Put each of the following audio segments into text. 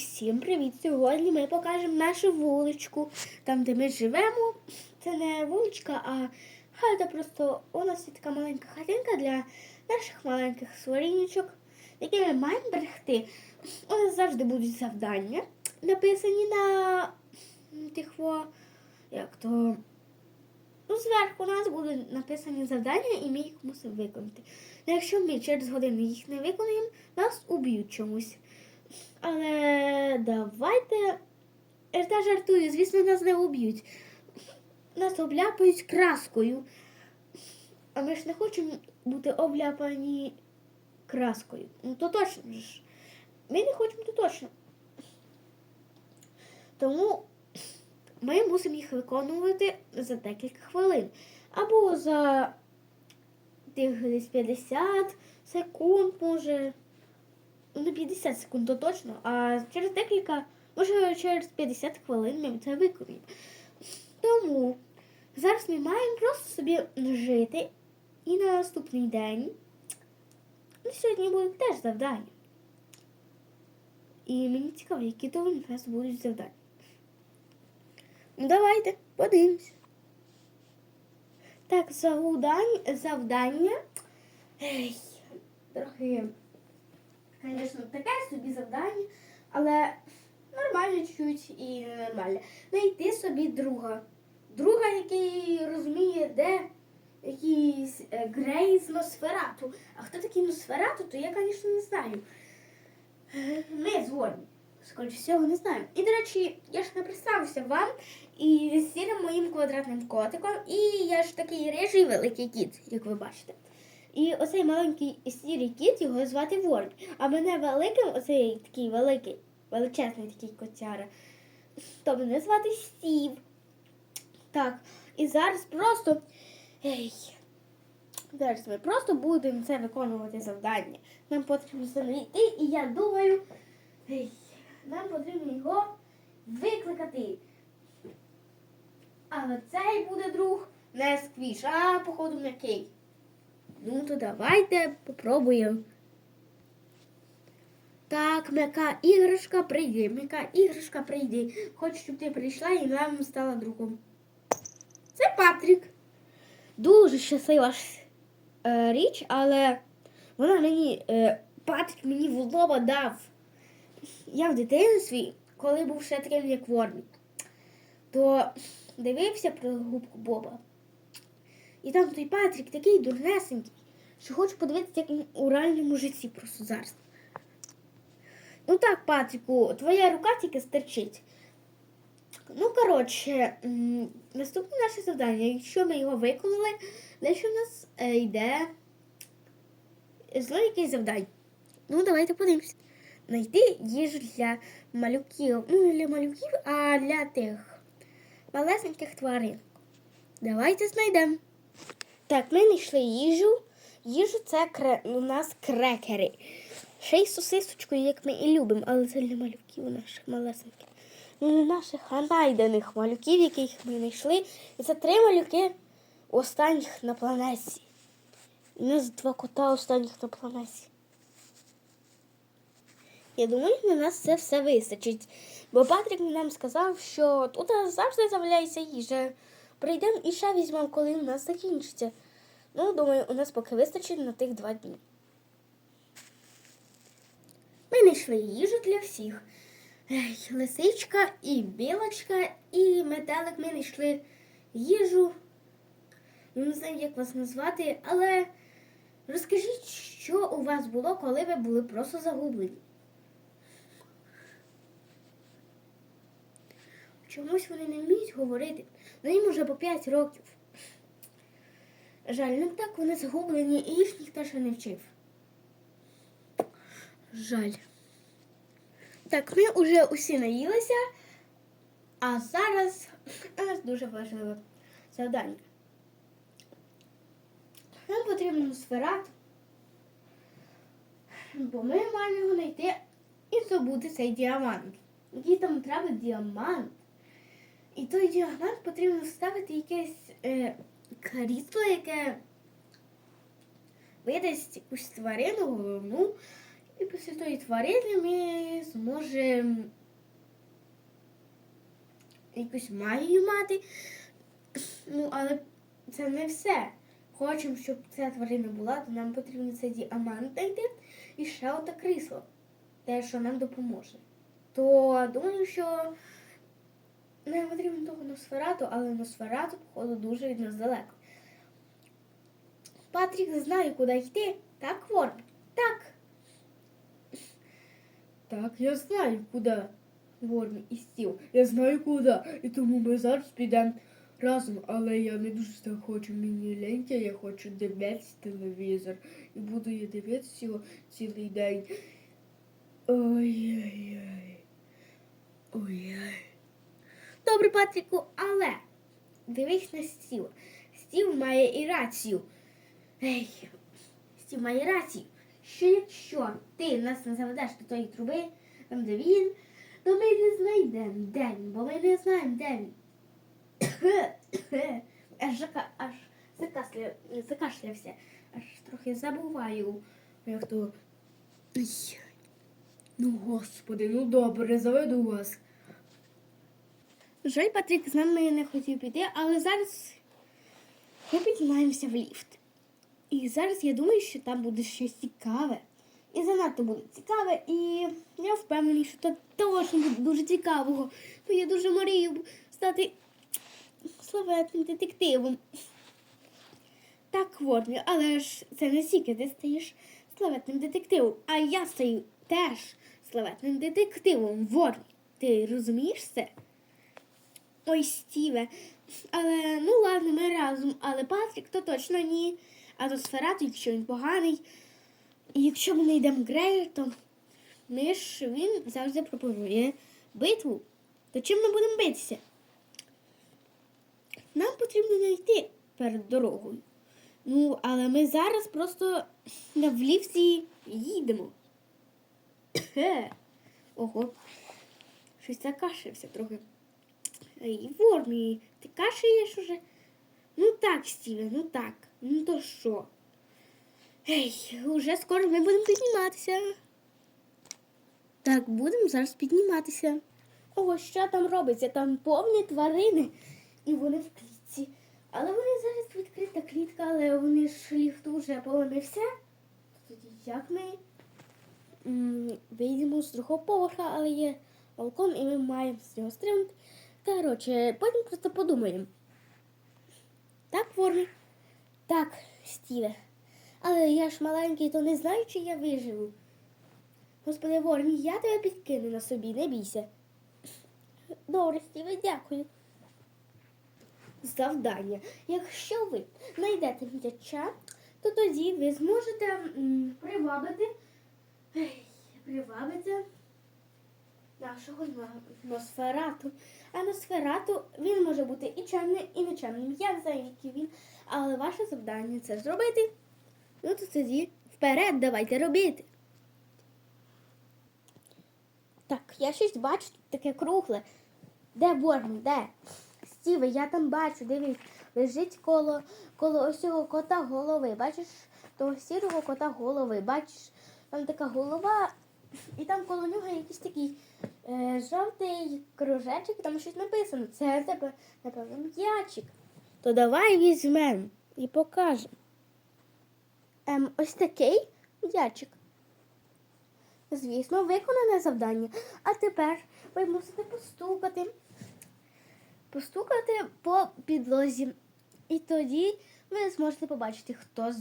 всім привіт! Сьогодні ми покажемо нашу вуличку, там, де ми живемо. Це не вуличка, а хата просто у нас є така маленька хатинка для наших маленьких сварінічок, які ми маємо берегти. У нас завжди будуть завдання, написані на тих як то. Ну, зверху у нас будуть написані завдання, і ми їх мусимо виконати. Якщо ми через годину їх не виконуємо, нас уб'ють чомусь. Але давайте. Я та жартую, звісно, нас не уб'ють. Нас обляпають краскою. А ми ж не хочемо бути обляпані краскою. Ну то точно ж. Ми не хочемо то точно. Тому ми мусимо їх виконувати за декілька хвилин. Або за тих десь 50 секунд, може. Ну, не 50 секунд, то точно, а через декілька, може через 50 хвилин ми це виконуємо. Тому зараз ми маємо просто собі жити і на наступний день. Ну, сьогодні будуть теж завдання. І мені цікаво, які то в нас будуть завдання. Ну, давайте подивимось. Так, завдання, завдання. Ей, трохи, звісно, таке собі завдання, але нормально чуть і нормально. Знайти собі друга. Друга, який розуміє, де якийсь е, Грей з Носферату. А хто такий Носферату, то я, звісно, не знаю. Ми згодні. Скоріше всього, не знаю. І, до речі, я ж не представився вам і сірим моїм квадратним котиком. І я ж такий рижий великий кіт, як ви бачите. І оцей маленький сірий кіт, його звати Ворон. А мене великим, оцей такий великий, величезний такий котяра, то мене звати Стів. Так, і зараз просто. Ей. Зараз ми просто будемо це виконувати завдання. Нам потрібно знайти, і я думаю, ей, нам потрібно його викликати. Але цей буде друг не сквіш, а походу м'який. Ну, то давайте попробуємо. Так, м'яка іграшка прийди, м'яка іграшка прийди. Хочу, щоб ти прийшла і нам стала другом. Це Патрік. Дуже щаслива е, річ, але вона мені, е, Патрік мені в дав. Я в дитинстві, коли був ще таким, як Вормі, то дивився про губку Боба. І там той Патрік такий дурнесенький, що хочу подивитися, як він у реальному житті просто зараз. Ну так, Патріку, твоя рука тільки стерчить. Ну, коротше, наступне наше завдання. Якщо ми його виконали, далі в нас е, йде зло якесь завдання. Ну, давайте подивимося. Знайти їжу для малюків. Ну, не для малюків, а для тих малесеньких тварин. Давайте знайдемо. Так, ми знайшли їжу. Їжу це кре... у нас крекери. Ще й сосисочкою, як ми і любимо, але це для малюків наших малесеньких. Ну, наших, найдених малюків, яких ми знайшли. І це три малюки останніх на планеті. У нас два кота останніх на планеті. Я думаю, на нас це все вистачить. Бо Патрік нам сказав, що тут завжди з'являється їжа. Прийдемо і ще візьмемо, коли у нас закінчиться. Ну, думаю, у нас поки вистачить на тих два дні. Ми знайшли їжу для всіх. Ей, лисичка і білочка, і метелик ми знайшли їжу. Не знаю, як вас назвати, але розкажіть, що у вас було, коли ви були просто загублені. Чомусь вони не вміють говорити. Ну їм уже по 5 років. Жаль, ну так вони загублені і їх ніхто ще не вчив. Жаль. Так, ми вже усі наїлися, а зараз у нас дуже важливе завдання. Нам потрібен сферат, бо ми маємо його знайти і здобути цей діамант. Який там треба діамант. І той діамант потрібно вставити якесь е, крісло, яке видасть якусь тварину головну, І після тої тварини ми зможемо якусь магію мати. Ну, але це не все. Хочемо, щоб ця тварина була, то нам потрібно цей діамант знайти і ще оте крісло, те, що нам допоможе. То думаю, що не потрібно того Носферату, але Носферату, походу, дуже від нас далеко. Патрік знає, куди йти. Так, Ворм? Так. Так, я знаю, куди. Ворм і стіл. Я знаю куди. І тому ми зараз підемо разом. Але я не дуже так хочу мені лентя, я хочу дивитися телевізор. І буду я дивитися його цілий день. Ой-ой-ой. Ой-ой. Добре, Патріку, але дивись на стіл. Стіл має і рацію. Ей, стіл має рацію. Що якщо ти нас не заведеш до тої труби, там де він, то ми не знайдемо, де він, бо ми не знаємо, де він. Аж, жака, аж закашля, закашлявся, аж трохи забуваю. Ну, господи, ну добре, заведу вас. Жаль, Патрік з нами не хотів піти, але зараз ми піднімаємося в ліфт. І зараз я думаю, що там буде щось цікаве. І занадто буде цікаве, і я впевнений, що це точно буде дуже цікавого. Бо я дуже мрію стати славетним детективом. Так, Вормі, але ж це не тільки ти стаєш славетним детективом, а я стаю теж славетним детективом, Вормі. Ти розумієш це? Ой, Стіве. Але ну ладно, ми разом. Але Патрік то точно ні. А до Сферату, якщо він поганий. І якщо ми не йдемо Грею, то ми ж він завжди пропонує битву. То чим ми будемо битися? Нам потрібно знайти перед дорогою. Ну, але ми зараз просто на в ліфті їдемо. Ого. Щось закашлився трохи. Ей, Вормі, ти кашляєш уже? Ну так, Стіве, ну так. Ну то що? Ей, уже скоро ми будемо підніматися. Так, будемо зараз підніматися. Ого, що там робиться? Там повні тварини. І вони в клітці. Але вони зараз відкрита клітка, але вони ж ліфту вже поламився. Тоді як ми вийдемо з другого поверха, але є балкон, і ми маємо з нього стрибнути. Коротше, потім просто подумаємо. Так, Вормі? Так, Стіве. Але я ж маленький, то не знаю, чи я виживу. Господи, Вормі, я тебе підкину на собі, не бійся. Добре, Стіве, дякую. Завдання. Якщо ви знайдете м'яча, то тоді ви зможете м, привабити, привабити нашого на- Носферату. А Носферату він може бути і чемним, і нечемним. Я не знаю, який він, але ваше завдання це зробити. Ну то тоді вперед давайте робити. Так, я щось бачу тут таке кругле. Де Бормі, де? Стіве, я там бачу, дивись, лежить коло, коло ось цього кота голови. Бачиш того сірого кота голови. Бачиш, там така голова, і там коло нього якийсь такий жовтий кружечок, там щось написано. Це тебе, напевно, м'ячик. То давай візьмемо і покажемо. Ем, ось такий м'ячик. Звісно, виконане завдання. А тепер ви мусите постукати. Постукати по підлозі. І тоді ви зможете побачити, хто,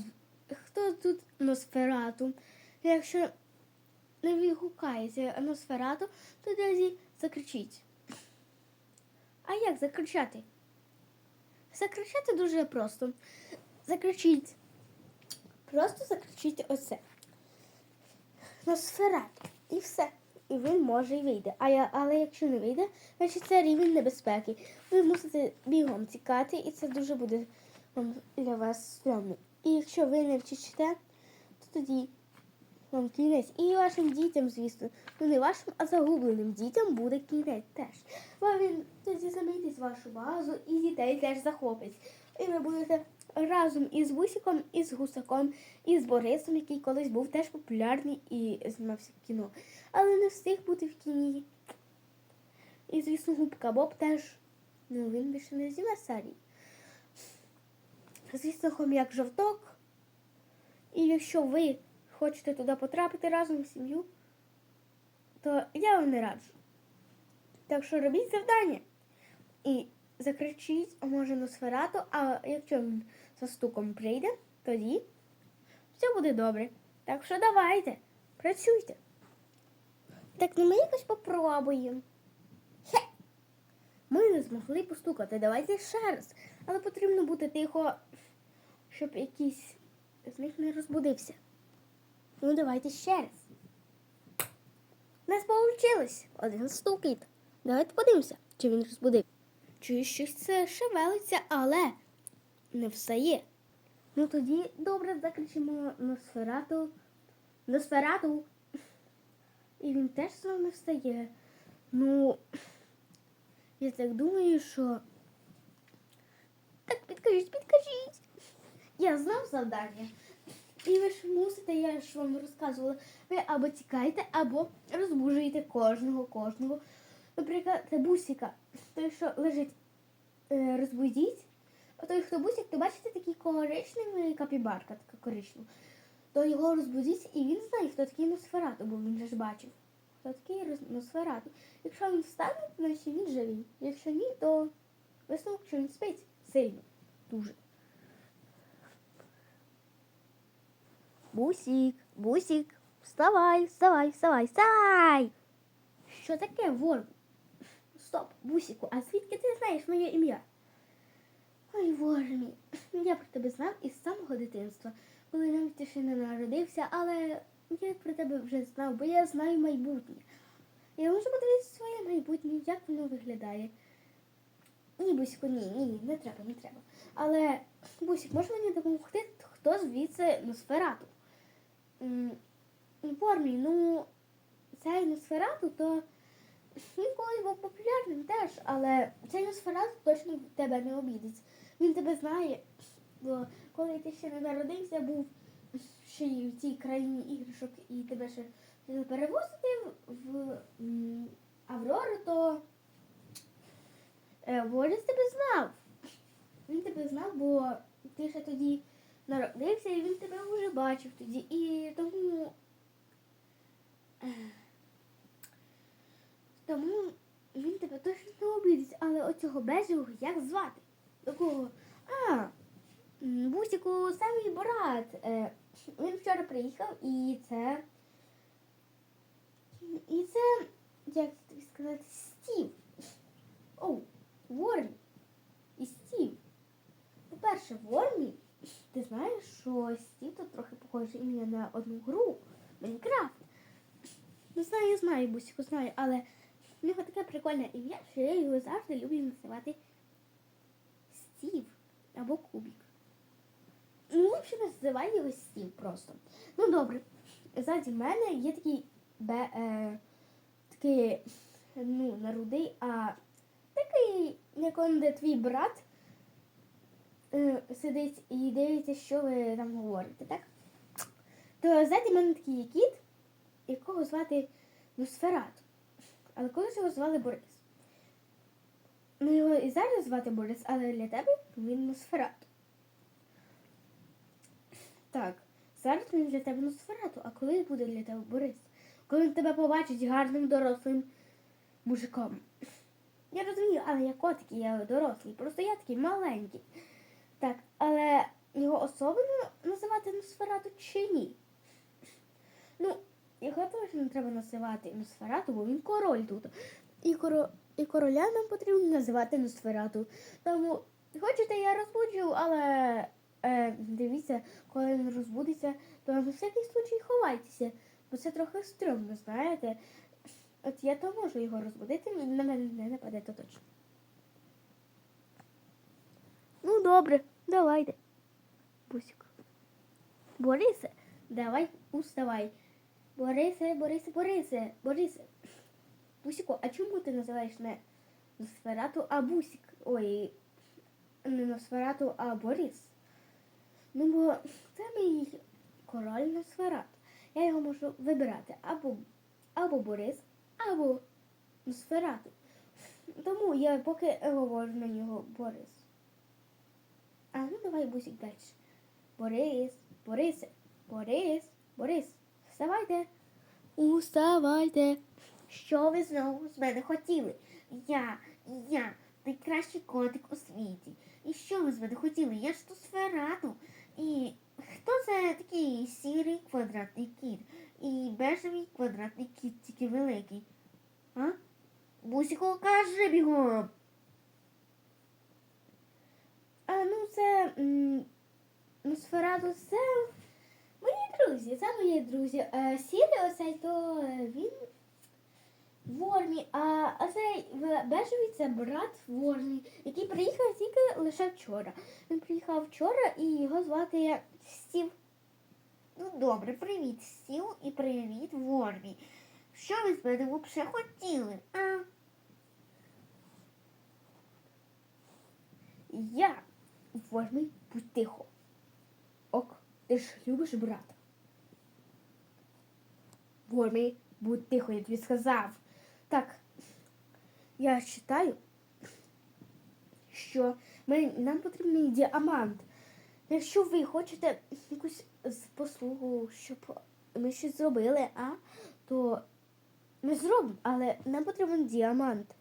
хто тут Носферату. Якщо не відгукається Носферату, то тоді закричіть. А як закричати? Закричати дуже просто. Закричіть. Просто закричіть оце. Носферату. І все. І він може й вийде. А я, але якщо не вийде, значить це рівень небезпеки. Ви мусите бігом тікати, і це дуже буде для вас стрьомно. І якщо ви не вчите, то тоді вам кінець. І вашим дітям, звісно. Ну не вашим, а загубленим дітям буде кінець теж. Бо він тоді замітить вашу базу і дітей теж захопить. І ви будете разом із Вусіком, і з Гусаком, і з Борисом, який колись був теж популярний і знімався в кіно. Але не встиг бути в кіні. І, звісно, Губка Боб теж. Ну, він більше не зніме серії. Звісно, хом'як жовток. І якщо ви хочете туди потрапити разом з сім'ю, то я вам не раджу. Так що робіть завдання. І закричіть, може Носферату, а якщо він за стуком прийде, тоді все буде добре. Так що давайте, працюйте. Так ну ми якось попробуємо. Хе! Ми не змогли постукати. Давайте ще раз. Але потрібно бути тихо, щоб якийсь з них не розбудився. Ну, давайте ще раз. У нас вийшло. Один стукіт. Давайте подивимося, чи він розбудив. Чую, щось це шевелиться, але не встає. Ну тоді добре закричимо Носферату. Носферату. І він теж знову не встає. Ну, я так думаю, що. Так, підкажіть, підкажіть. Я знав завдання. І ви я ж вам розказувала, ви або тікаєте, або розбужуєте кожного, кожного. Наприклад, це бусіка. Той, що лежить, е, розбудіть. А той, хто бусик, то бачите такий коричневий капібарка, така коричнева. То його розбудіть, і він знає, хто такий Носферату, бо він же ж бачив. Хто такий Носферату. Якщо він встане, значить він живий. Якщо ні, то висновок, що він спить сильно. Дуже. Бусік, бусік, вставай, вставай, вставай, вставай. Що таке, вор? Стоп, бусіку, а звідки ти знаєш моє ім'я? Ой, боже я про тебе знав із самого дитинства, коли навіть ще не народився, але я про тебе вже знав, бо я знаю майбутнє. Я можу подивитися своє майбутнє, як воно виглядає. Ні, Бусіку, ні, ні, не треба, не треба. Але, Бусік, може мені допомогти, хто звідси Носферату? М, Формі, ну, цей Носферату, то він колись був популярним теж, але цей Носферату точно тебе не обідеться. Він тебе знає, бо коли ти ще не народився, був ще й в цій країні іграшок і тебе ще перевозити в, Аврору, то е, Борис тебе знав. Він тебе знав, бо ти ще тоді народився, і він тебе вже бачив тоді. І тому. Тому він тебе точно не обідить, але оцього бежевого як звати? Такого. А, Бусіку самий брат. Е, він вчора приїхав і це. І це, як тобі сказати, Стів. Оу, Ворні. І Стів. По-перше, Вормі, ти знаєш, що Стів тут трохи похоже ім'я на одну гру Майнкрафт. Ну, знаю, знаю, Бусіку, знаю, але в нього таке прикольне ім'я, що я його завжди люблю називати Стів або Кубік. Ну, ліпше називай його Стів просто. Ну, добре. Ззаді мене є такий бе, е, такий, ну, не а такий, як он де твій брат сидить і дивиться, що ви там говорите, так? То ззаді мене такий кіт, якого звати Носферат. Але колись його звали Борис. Ну, його і зараз звати Борис, але для тебе він Носферат. Так, зараз він для тебе Носферату, а коли буде для тебе Борис? Коли він тебе побачить гарним дорослим мужиком. Я розумію, але я котик, я дорослий. Просто я такий маленький. Так, але його особливо називати Носферату чи ні? Ну, його точно треба називати Носферату, бо він король тут. І, коро... і короля нам потрібно називати Носферату. Тому, хочете, я розбуджу, але е, дивіться, коли він розбудеться, то на всякий случай ховайтеся, бо це трохи стрьомно, знаєте. От я то можу його розбудити, на мене не нападе, то точно. Ну, добре, давайте. Бусик. Борисе, давай уставай. Борисе, Борисе, Борисе, Борисе. Бусику, а чому ти називаєш не Носферату, а Бусик? Ой, не Носферату, а Борис. Ну, бо це мій король Носферат. Я його можу вибирати або, або Борис, або Носферату. Тому я поки говорю на нього Борис. А ну давай бусик далі. Борис, Борисе, Борис, Борис, вставайте. Уставайте. Що ви знову з мене хотіли? Я, я, найкращий котик у світі. І що ви з мене хотіли? Я ж тут сферату. І хто це такий сірий квадратний кіт? І бежевий квадратний кіт, тільки великий. А? Бусику, кажи бігом. А, ну це ну, це мої друзі, це мої друзі. Е, Сірий оцей, то е, він в формі, а оцей бежевий це брат формі, який приїхав тільки лише вчора. Він приїхав вчора і його звати Стів. Ну добре, привіт, Стів і привіт, Вормі. Що ви з мене взагалі хотіли? А? Я формі будь тихо. Ок, ти ж любиш брата. Вормі, будь тихо, я тобі сказав. Так, я читаю, що ми, нам потрібний діамант. Якщо ви хочете якусь послугу, щоб ми щось зробили, а, то ми зробимо, але нам потрібен діамант.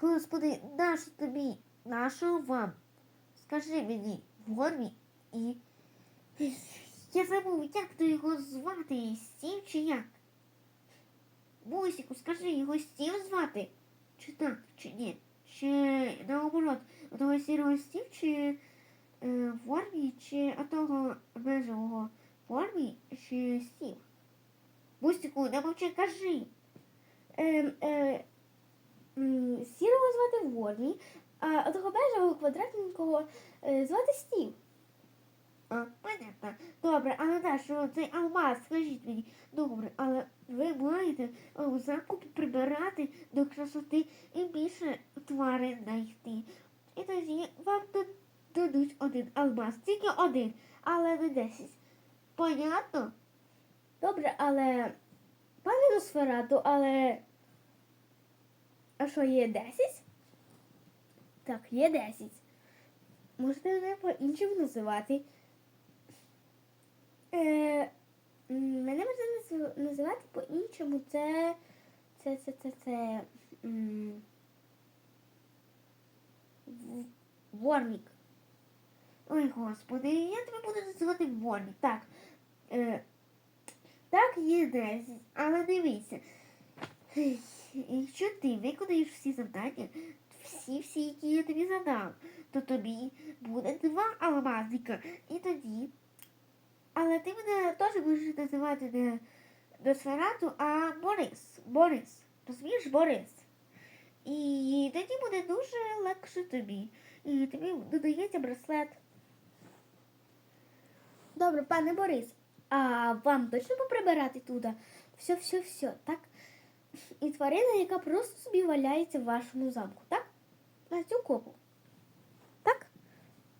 Господи, нащо тобі? Нащо вам? Скажи мені, Вормі і. Я забув, як то його звати? Стів чи як? Бусіку, скажи, його Стів звати? Чи так, чи ні? Чи наоборот, того сірого Стів, чи е, Вормі, чи отого бежевого Вормі, чи Стів? Бусіку, не мовчи, кажи. Е, е, сірого звати Вормі, а того бежевого квадратненького е, звати Стів. А, понятно. Добре, але да, що цей алмаз, скажіть мені, добре, але ви маєте е, у замку прибирати до красоти і більше тварин знайти. І тоді вам да- дадуть один алмаз, тільки один, але не десять. Понятно? Добре, але пане Носферату, але. А що, є 10? Так, є 10. Можете мене по-іншому називати. Е, мене можна називати по-іншому. Це. Це, це, це, це. м. Ой, господи, я тебе буду називати Вормік. Так. Е, так, є 10, але. Ех, Якщо ти виконаєш всі завдання, всі, всі, які я тобі задав, то тобі буде два алмазника. І тоді. Але ти мене теж будеш називати не Досферату, а Борис. Борис. Розумієш, Борис. І тоді буде дуже легше тобі. І тобі додається браслет. Добре, пане Борис, а вам точно поприбирати туди? Все, все, все, так? І тварина, яка просто собі валяється в вашому замку, так? На цю копу. Так?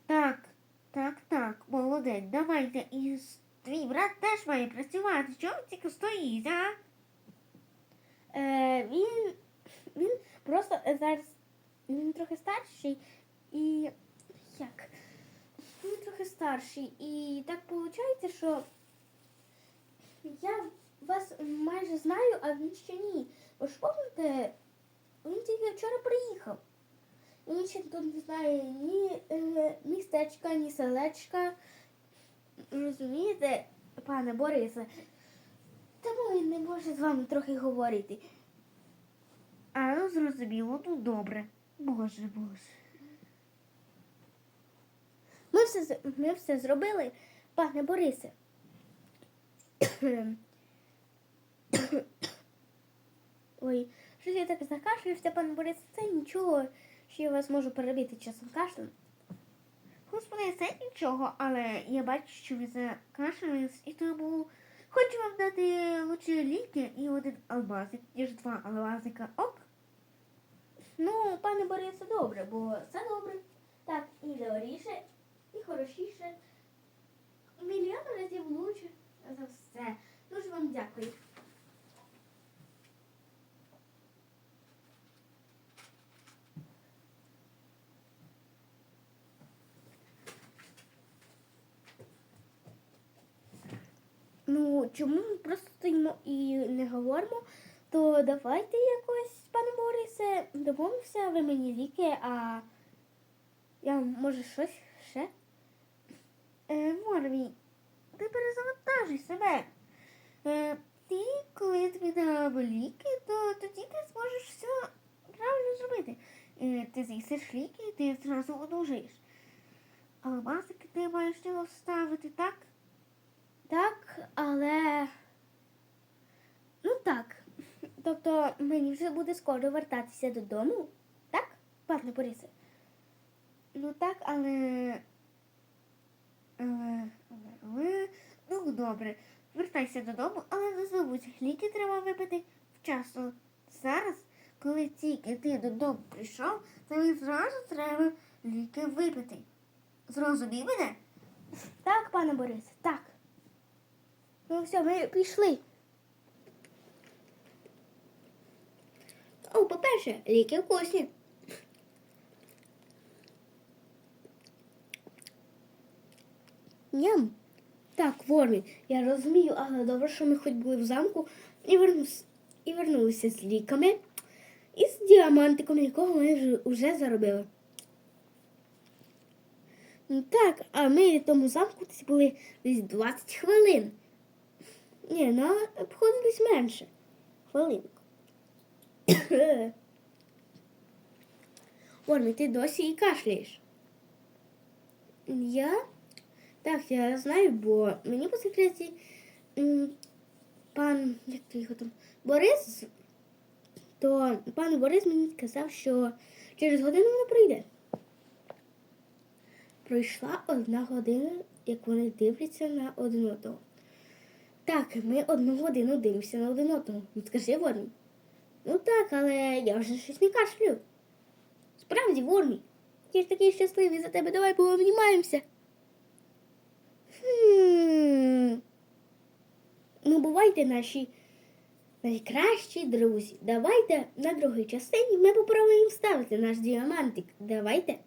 Так, так, так, молодець. Давайте і твій брат теж має працювати. Він тільки стоїть, а? Е, він, він просто зараз він трохи старший і як? Він трохи старший. І так виходить, що я вас майже знаю, а він ще ні. Ви ж пам'ятаєте, він тільки вчора приїхав. Ще тут не знає ні е, містечка, ні селечка. Розумієте, пане Борисе? Тому він не може з вами трохи говорити. А ну зрозуміло, ну добре. Боже, боже. Ми все, ми все зробили, пане Борисе. Ой, щось я так закашлявся, пане Борис, це нічого, що я вас можу перебити часом кашлем. Господи, це нічого, але я бачу, що ви закашлялись, і тому хочу вам дати лучше ліки і один алмазик, ніж два алмазика. Ок? Ну, пане Борисе, добре, бо це добре. Так, і Леоріше, і хорошіше. Мільйон разів лучше за все. Дуже вам дякую. Ну, чому ми просто стоїмо і не говоримо, то давайте якось, пане Борисе, домовимося, ви мені ліки, а я може щось ще. Е, Морвій, ти перезавантажуй себе. Е, ти, коли тобі дав ліки, то тоді ти зможеш все правильно зробити. Е, ти з'їсиш ліки, і ти зразу одужаєш. Але масики ти маєш його вставити, так? Так, але. Ну так. Тобто мені вже буде скоро вертатися додому, так, пане Борисе? Ну так, але. Але, але, але... Ну, добре. Вертайся додому, але не забудь, ліки треба випити вчасно. Зараз, коли тільки ти додому прийшов, тобі зразу треба ліки випити. Зрозумів мене? Так, пане Борисе, так. Ну все, ми пішли. О, по-перше, ліки вкусні. Ням. Так, Вормі, я розумію, але добре, що ми хоч були в замку і, вернус, і вернулися з ліками і з діамантиком, якого ми вже, заробили. Так, а ми в тому замку десь були десь 20 хвилин. Ні, ну обходились менше. Хвилинку. Вормі, ти досі і кашляєш. Я? Так, я знаю, бо мені по секреті пан, як то його там, Борис, то пан Борис мені сказав, що через годину не прийде. Пройшла одна година, як вони дивляться на один одного. Так, ми одну годину дивимося на один одного. Ну скажи Вормі. Ну так, але я вже щось не кашлю. Справді, Вормі. Я ж такий щасливий за тебе, давай пообнімаємося. Хм. Ну, бувайте наші найкращі друзі. Давайте на другій частині ми попробуємо вставити наш діамантик. Давайте.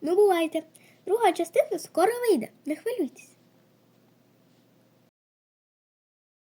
Ну, бувайте. Друга частина скоро вийде. Не хвилюйтесь.